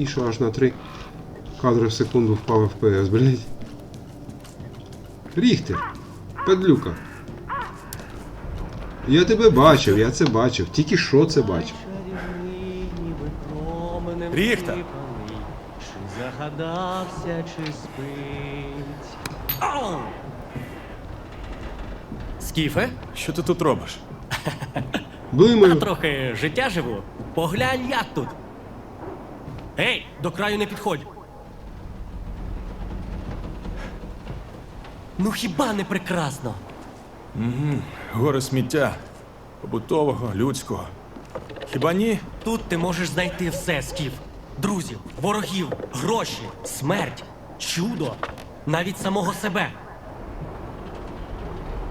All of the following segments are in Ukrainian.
І що аж на 3 кадри в секунду впав FPS, блядь. Ріхтер, падлюка. Я тебе бачив, я це бачив. Тільки що це бачив. Ріхта! Чи загадався, чи спить. Ау! Скіфе? Що ти тут робиш? Та Блимаю. трохи життя живу. Поглянь, як тут. Ей, до краю не підходь. Ну хіба не прекрасно? Гори сміття. Побутового, людського. Хіба ні? Тут ти можеш знайти все, Скіф. Друзів, ворогів, гроші, смерть, чудо, навіть самого себе.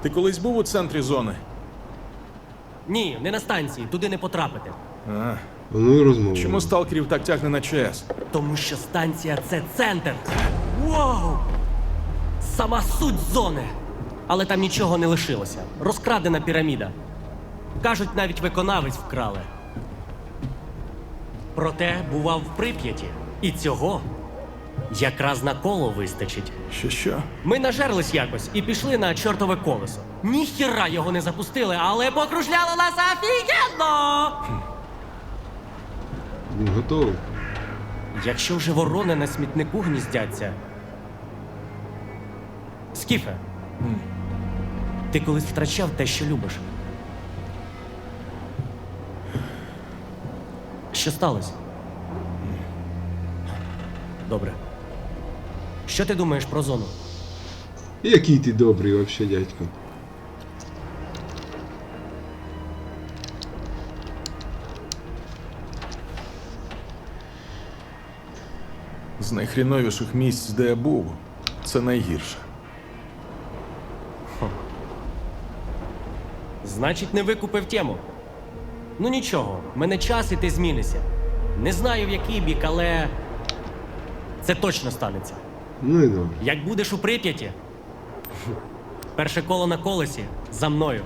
Ти колись був у центрі зони? Ні, не на станції, туди не потрапити. А, Ну і розмова. чому сталкерів так тягне на ЧС? Тому що станція це центр. Вау! Сама суть зони. Але там нічого не лишилося. Розкрадена піраміда. Кажуть, навіть виконавець вкрали. Проте бував в Прип'яті. І цього якраз на коло вистачить. Що що? Ми нажерлись якось і пішли на чортове колесо. Ніхіра його не запустили, але покружляло нас офігенно! Він готовий. Якщо вже ворони на смітнику гніздяться. Скіфе. Ти колись втрачав те, що любиш. Що сталося? Добре. Що ти думаєш про зону? Який ти добрий вообще, дядько. З найхріновіших місць, де я був, це найгірше. Значить, не викупив тему. Ну нічого, в мене час і ти змінишся. Не знаю в який бік, але це точно станеться. Ну і добре. Як будеш у Прип'яті, перше коло на колесі за мною.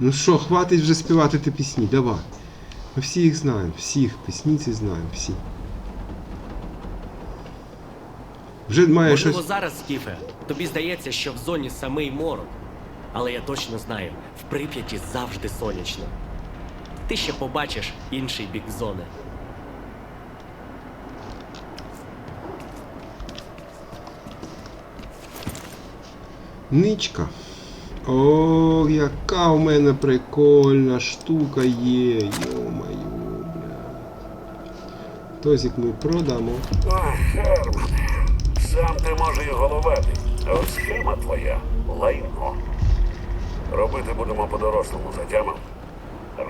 Ну що, хватить вже співати ті пісні, давай. Ми всі їх знаємо, всіх пісні ці знаємо, всі. Вже має Можливо, щось. зараз, Скіфе, тобі здається, що в зоні самий морок. Але я точно знаю, в Прип'яті завжди сонячно. Ти ще побачиш інший бік зони. Ничка. О, яка у мене прикольна штука є. Йо-моє, блядь. Тозик ми продамо. Ах, Германе, сам ти може і головатий, а от схема твоя лайно. Робити будемо по-дорослому затямом.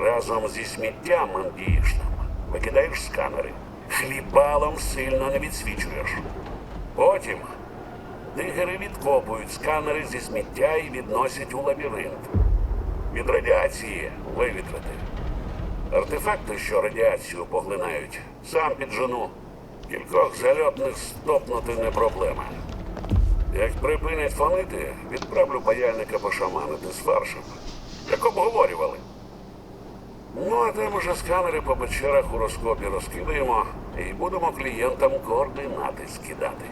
Разом зі сміттям дієшним викидаєш сканери. Хлібалом сильно не відсвічуєш. Потім дигери відкопують сканери зі сміття і відносять у лабіринт. Від радіації вивітрити. Артефакти, що радіацію поглинають, сам піджену. Кількох зальотних стопнути не проблема. Як припинять фонити, відправлю паяльника пошаманити з фаршем. Як обговорювали. Ну, а там уже сканери по печерах у розкопі розкидаємо і будемо клієнтам координати скидати.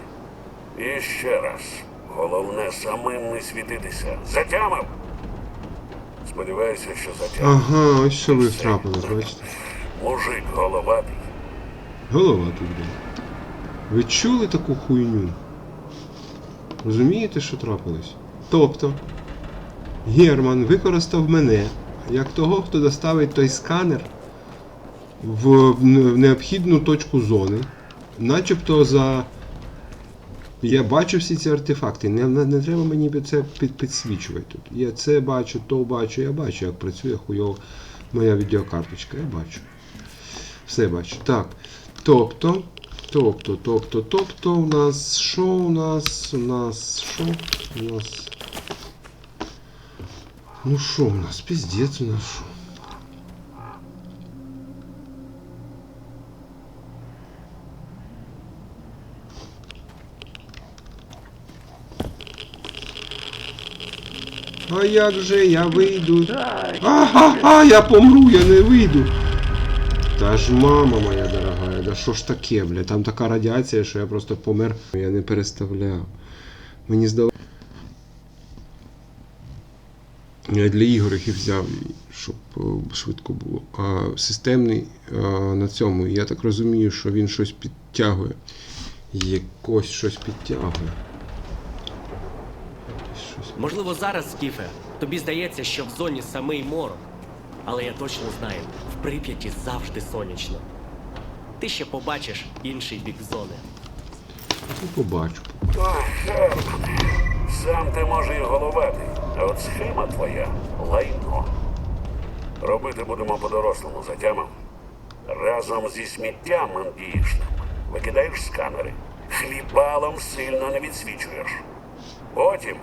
І ще раз, головне самим не світитися. Затямив! Сподіваюся, що затямив. Ага, ось що ви втрапились, бачите? Мужик головатий. Голова тут буде. Ви чули таку хуйню? Розумієте, що трапилось? Тобто, Герман використав мене як того, хто доставить той сканер в необхідну точку зони, начебто за. Я бачу всі ці артефакти. Не, не, не треба мені це під, підсвічувати тут. Я це бачу, то бачу, я бачу, як працює хуйово моя відеокарточка. Я бачу. Все бачу. Так. Тобто, тобто, тобто, тобто, у нас що у нас? У нас що? У нас. Ну що у нас? Піздець у нас що? А як же я вийду? Ага, а, я помру, я не вийду. Та ж мама моя дорогая, да що ж таке, бля? Там така радіація, що я просто помер. Я не переставляв. Мені здалося. Я для ігор їх взяв, щоб е, швидко було. А системний е, на цьому, я так розумію, що він щось підтягує. Якось щось підтягує. Можливо, зараз, Скіфе, тобі здається, що в зоні самий морок. Але я точно знаю, в Прип'яті завжди сонячно. Ти ще побачиш інший бік зони. Ну, побачу. Сам ти може і головати, а от схема твоя лайно. Робити будемо по-дорослому затямом. Разом зі сміттям андіїшним викидаєш сканери. Хлібалом сильно не відсвічуєш. Потім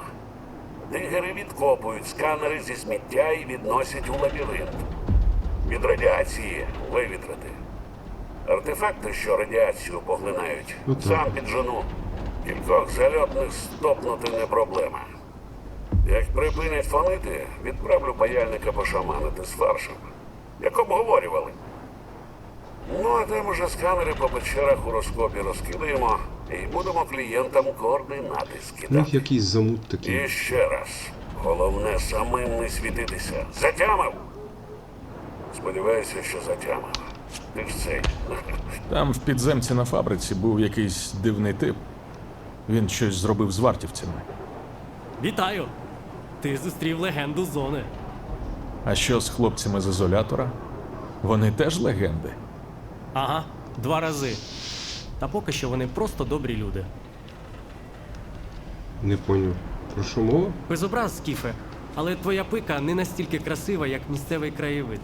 дигери відкопують сканери зі сміття і відносять у лабіринт. Від радіації вивітрити. Артефакти, що радіацію поглинають, Ну сам піджену. Кількох зальотних стопнути не проблема. Як припинять фонити, відправлю паяльника пошаманити з фаршем. Як обговорювали. Ну, а там уже сканери по печерах у розкопі розкидаємо і будемо клієнтам координати Ну, скидати. якийсь замут такий. І ще раз. Головне самим не світитися. Затямив? Сподіваюся, що затямив. Ти ж цей. Там в підземці на фабриці був якийсь дивний тип. Він щось зробив з вартівцями. Вітаю! Ти зустрів легенду зони. А що з хлопцями з ізолятора? Вони теж легенди. Ага, два рази. Та поки що вони просто добрі люди. Не поняв. Про що мова? Без образ, Скіфе, але твоя пика не настільки красива, як місцевий краєвид.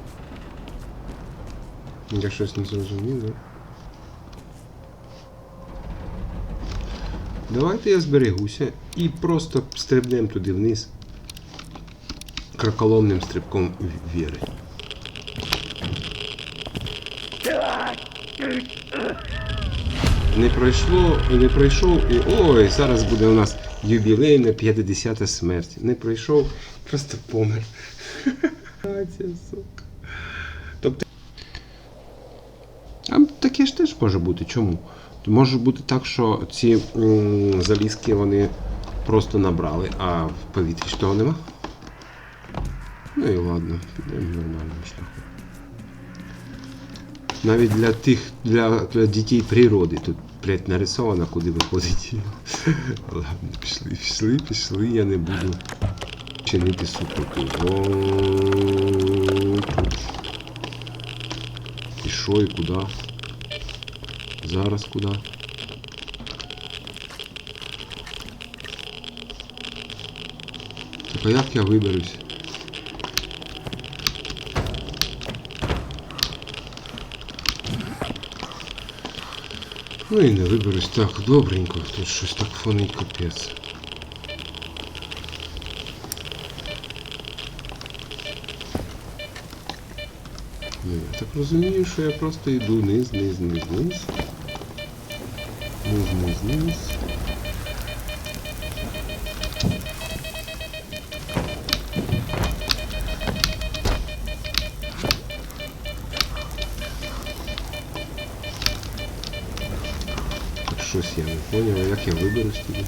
Я щось не зрозумів, да? Давайте я зберегуся і просто стрибнем туди вниз. Краколомним стрибком віри. Не пройшло, не пройшов і. Ой, зараз буде у нас юбілейна 50 смерть. Не пройшов, просто помер. Тобто а таке ж теж може бути. Чому? Може бути так, що ці м, залізки вони просто набрали, а в повітрі ж того нема. Ну і ладно, підемо нормальним шляхом. Навіть для тих, для, для дітей природи тут, блядь, нарисовано, куди виходить. Ладно, пішли, пішли, пішли, я не буду чинити супротив. І що, і куди? Зараз куди? Так як я виберусь? Ну і не виберусь так добренько, тут щось так фонить капець. Ну, я так розумію, що я просто йду вниз, вниз, вниз, вниз. Вниз, вниз, вниз. Щось я не поняв, як я виберусь туди?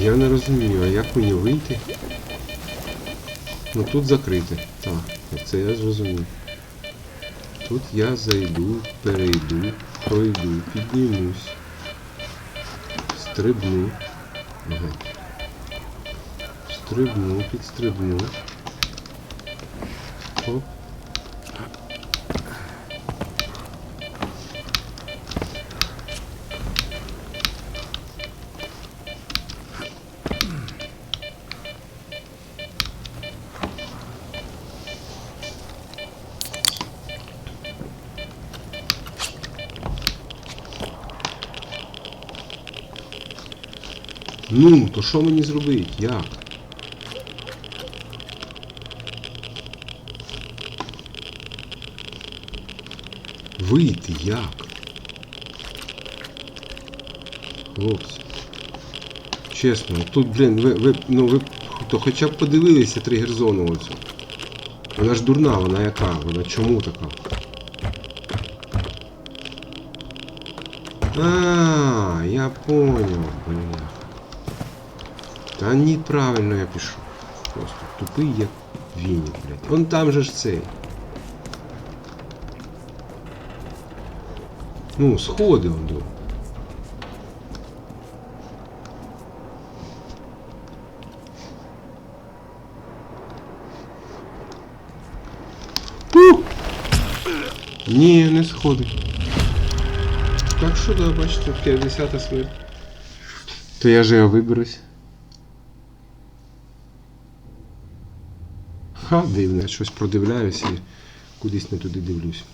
Я не розумію, а як мені вийти? Ну тут закрите. Так, це я зрозумів. Тут я зайду, перейду, пройду, піднімусь, стрибну. Ага. Стрибну, підстрибну. Оп. Ну, то що мені зробити? Як? Вийти як? Хлопці. Чесно, тут, блін, ви, ви, ну ви то хоча б подивилися тригер-зону оцю. Вона ж дурна, вона яка? Вона чому така? А, я понял, бля. Та ні, правильно я пишу. Просто тупий як віник, блядь. Он там же ж цей. Ну, сходи он до. Ух! Ні, не сходить. Так що да, бачите, 50 смерть. То я же його виберусь. Ха, дивне, щось продивляюся і кудись не туди дивлюсь.